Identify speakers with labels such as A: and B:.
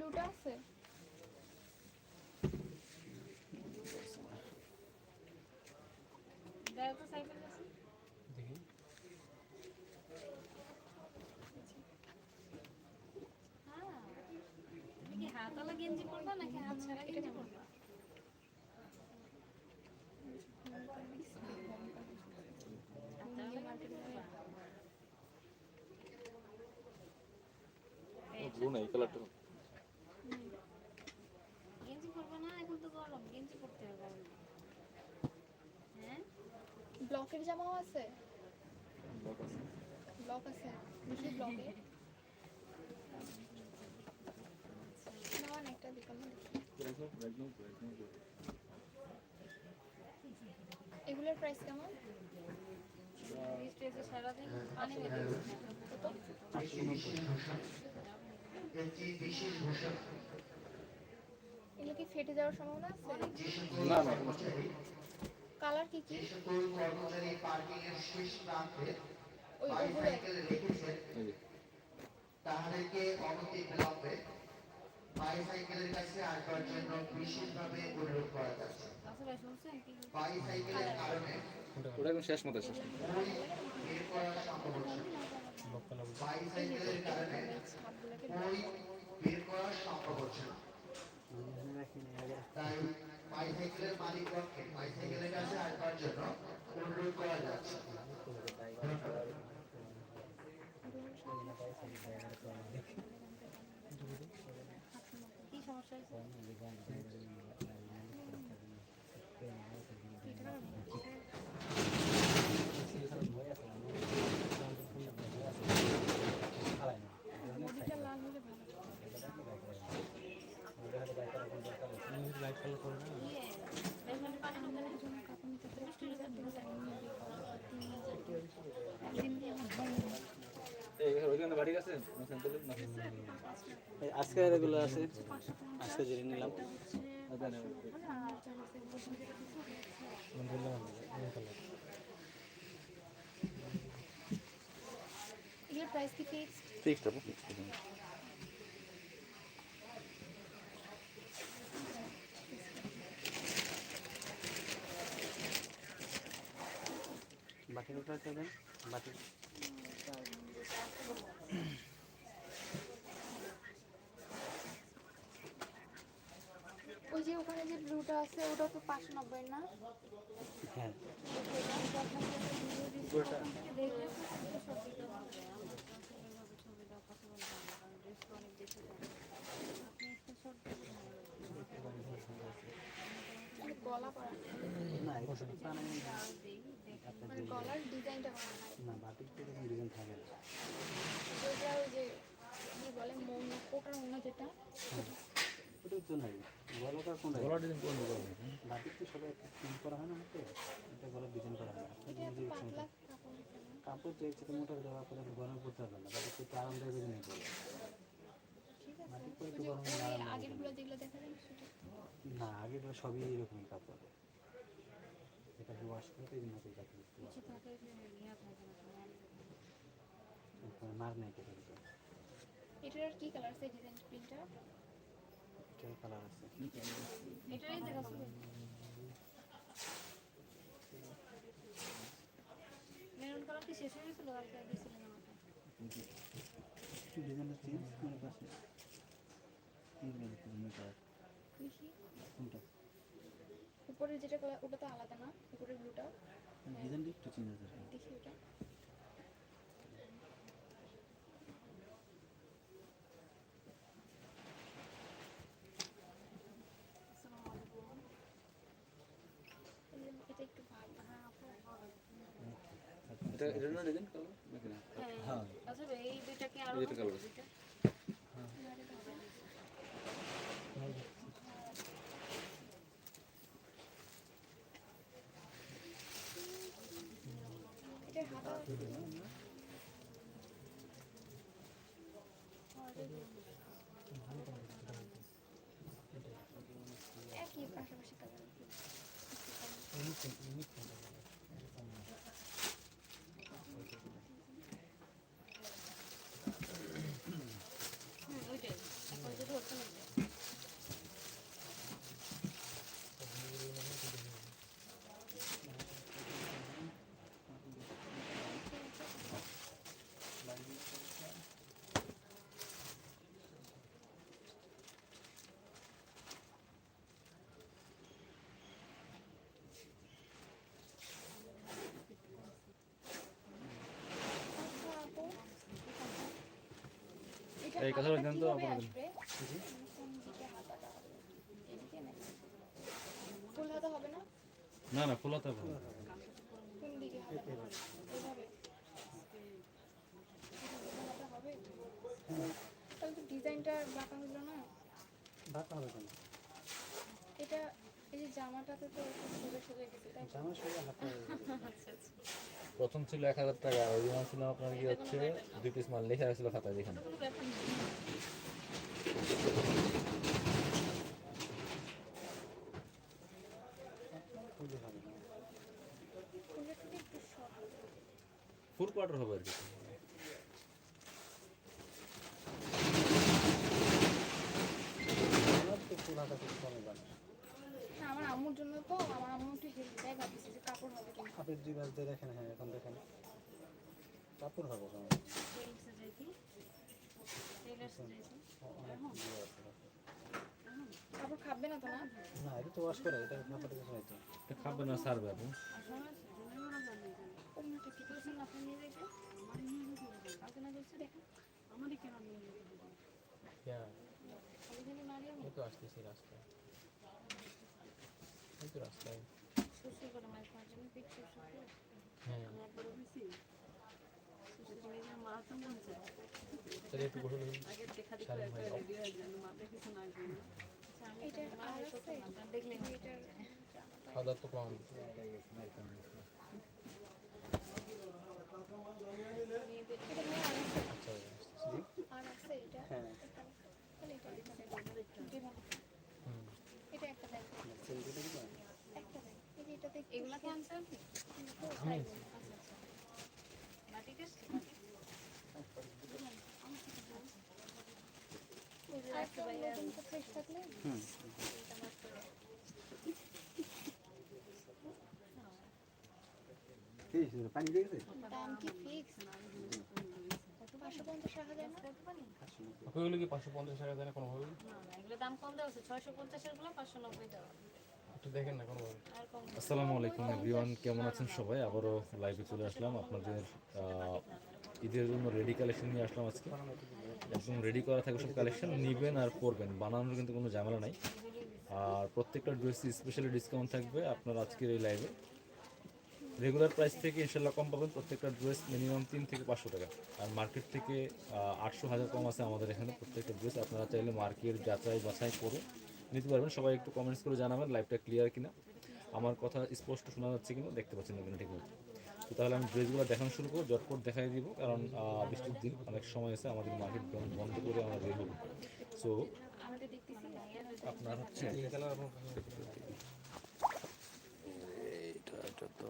A: ব্লুটা আছে?
B: দেয় তো সাইকেল আছে
C: দেখি।
B: হ্যাঁ। হাতালা গেঞ্জি পরবা নাকি হাত ছাড়া গেঞ্জি পরবা? হাতাওয়ালা গেঞ্জি পরবা?
D: ব্লু না এই কালারটা
B: গেঞ্জি পরবা না এখন তো গরম গেঞ্জি পরতে হবে গরমে। হ্যাঁ
A: ব্লকের জামাও আছে?
D: ব্লক আছে।
A: ব্লক আছে? দেখি ব্লকে? একটা বিকল্প এগুলোর প্রাইস কেমন? এগুলো কি ফেটে যাওয়ার সম্ভাবনা আছে?
D: না না নেই।
A: কি কি?
E: সকল কর্মচারী পার্কিং এর শেষ প্রান্তে বাইসাইকেল রেখেছেন
D: এই
E: অনতি বিলম্বে বাইসাইকেলের কাছে আসবার জন্য বিশেষভাবে অনুরোধ করা যাচ্ছে।
B: ভাই শুনছেন কি?
E: বাইসাইকেলের কারণে
D: ওটা একদম শেষ মতো শেষ
E: বের করা সম্ভব হচ্ছে। বাইসাইকেলের কারণে বই বের করা সম্ভব হচ্ছে না। তাই বাইসাইকেলের মালিকগণকে বাইসাইকেলের কাছে আসবার জন্য অনুরোধ করা যাচ্ছে।
B: কি সমস্যা হয়েছে
A: বডিটা লাল হলে ভালো
C: লাইট কালার করে না
B: ইয়ে বেসমেন্টে পানি ঢুকে না
A: জন্য কাপড় নিতে পারে স্টিলের থেকে টাইম নেবে
D: এই ওইখানে বাড়ি গেছে না সেন্টারে না
C: আজকে এগুলো আছে আজকে জেনে নিলাম।
A: ফিক্সড
C: বাকি কোটা দেবেন বাকি
A: ওই যে ওখানে যে ব্লুটা আছে ওটা তো পাঁচশো নব্বই না?
C: হ্যাঁ।
A: গলা করা
C: না
A: মানে গলার ডিজাইনটা করা নাই
C: না বাটিক তো এরকম ডিজাইন থাকে না
A: ওইটা ওই যে কি বলে কোটার অন্য যেটা
C: ওটা তো নাই গলাটা কোন
D: গলা ডিজাইন কোন গলা
C: বাটিক তো সবাই প্রিন্ট করা হয় না আমাকে এটা গলার ডিজাইন করা হয়
A: কাপড়
C: তো একসাথে মোটা দেওয়া করে গরম করতে হবে না বাটিক তো আরামদায়ক ডিজাইন করবে একটু না আগে তো সবই এরকমই কাপড় এটা ওয়াশ করতে এই মতো কাপড়
B: কিছু থাকে যে ইয়া থাকে না তোমার
C: মার নাই কেটে দিতে
A: এটার আর কি কালার আছে ডিজাইন প্রিন্টটা
C: এটার কালার আছে
B: এটারই দেখা শুরু মেরুন কালার কি শেষ হয়ে গেছিল কালকে দিয়েছিলেন আমাকে
C: ডিজাইনটা চেঞ্জ মানে পাশে কি মেরে তুমি কালার
A: দেখি
C: কোনটা
A: উপরের যেটা ওটা তো আলাদা না? উপরের ব্লুটা
C: ডিজাইনটা একটু চেঞ্জ আছে
A: দেখি ওটা। এটা
B: হ্যাঁ
D: এটা না ডিজাইন কালার নাকি
B: হ্যাঁ আচ্ছা এই দুইটাকে
D: আরও দুইটা
B: কত?
D: colour।
B: দুইটা?
A: এটার হাতা একই পাশাপাশি কালার
F: এই কথাটা জানেন তো
A: নাকি ফুল হাতা হবে না?
F: না না ফুল হাতা হবে
A: কোন দিকে হাতাটা হবে। তাহলে তো ডিজাইনটা বাঁকা হলো না?
C: বাঁকা হবে কেন?
A: এটা এই যে জামাটাতে তো সোজা সোজা গেছে তাই
C: জামা সোজা হাতে
D: প্রথম ছিল এক হাজার টাকা অরিজিনাল ছিল আপনার কি হচ্ছে দুই পিস মাল লেখা ছিল খাতায় দেখেন।
B: কোনো ব্যাপার নেই
C: খুলে হবে না
A: ফুলের থেকে একটু শর্ট
D: ফুল কোয়ার্টার হবে আর কি
C: আমার তো ফুল হাতা খুব কমে জানে
A: না আমার আম্মুর জন্য তো আমার আম্মু একটু হেল্প দেয় ভাবছি যে কাপড়
C: আপের জিবাস দিয়ে দেখেন হ্যাঁ এখন দেখেন। কাপড় হবে
A: না
C: এটা তো ওয়াশ করে এটা কিছু নাই তো
F: না সারবে আপনি।
D: এই তো আসতেছি রাস্তায়। এই তো রাস্তায়।
A: শ্বশুর করে মাছ মার জন্য পিঠ শ্বশুর
B: আমি একবার হয়েছি
D: খাওয়া তো কম
A: এটা একটা এটাতে
B: এগুলা কি আপনি আচ্ছা আচ্ছা বাটি
C: পানি দিয়ে গেছে
A: দাম কি? ফিক্স পাঁচশো পঞ্চাশ টাকা দেয় না
D: ওইগুলো কি পাঁচশো পঞ্চাশ টাকা দেয় না কোনোভাবে
B: না না এগুলো দাম কম দেওয়া আছে ছয়শো পঞ্চাশেরগুলো পাঁচশো নব্বই দেওয়া
F: আসসালামু আলাইকুম এভরিওয়ান, কেমন আছেন সবাই? আবারও লাইভে চলে আসলাম। আপনাদের ঈদের জন্য রেডি কালেকশন নিয়ে আসলাম আজকে। একদম রেডি করা থাকে সব কালেকশন নেবেন আর পরবেন। বানানোর কিন্তু কোনো ঝামেলা নাই। আর প্রত্যেকটা ড্রেস স্পেশালি ডিসকাউন্ট থাকবে আপনার আজকের এই লাইভে রেগুলার প্রাইস থেকে ইনশাল্লাহ কম পাবেন। প্রত্যেকটা ড্রেস মিনিমাম তিন থেকে পাঁচশো টাকা। আর মার্কেট থেকে আটশো হাজার কম আছে আমাদের এখানে। প্রত্যেকটা ড্রেস আপনারা চাইলে মার্কেট যাচাই বাছাই করে নিতে পারবেন। সবাই একটু কমেন্টস করে জানাবেন লাইভটা ক্লিয়ার কিনা। আমার কথা স্পষ্ট শোনা যাচ্ছে কিনা দেখতে পাচ্ছেন না কিনা আছে তো তাহলে আমি ড্রেসগুলো দেখানো শুরু করব জটপট দেখাই দিব কারণ বৃষ্টির দিন অনেক সময় এসে আমাদের মার্কেট বন্ধ করে আমরা বের হব। সো
D: আপনার হচ্ছে
C: এটা তো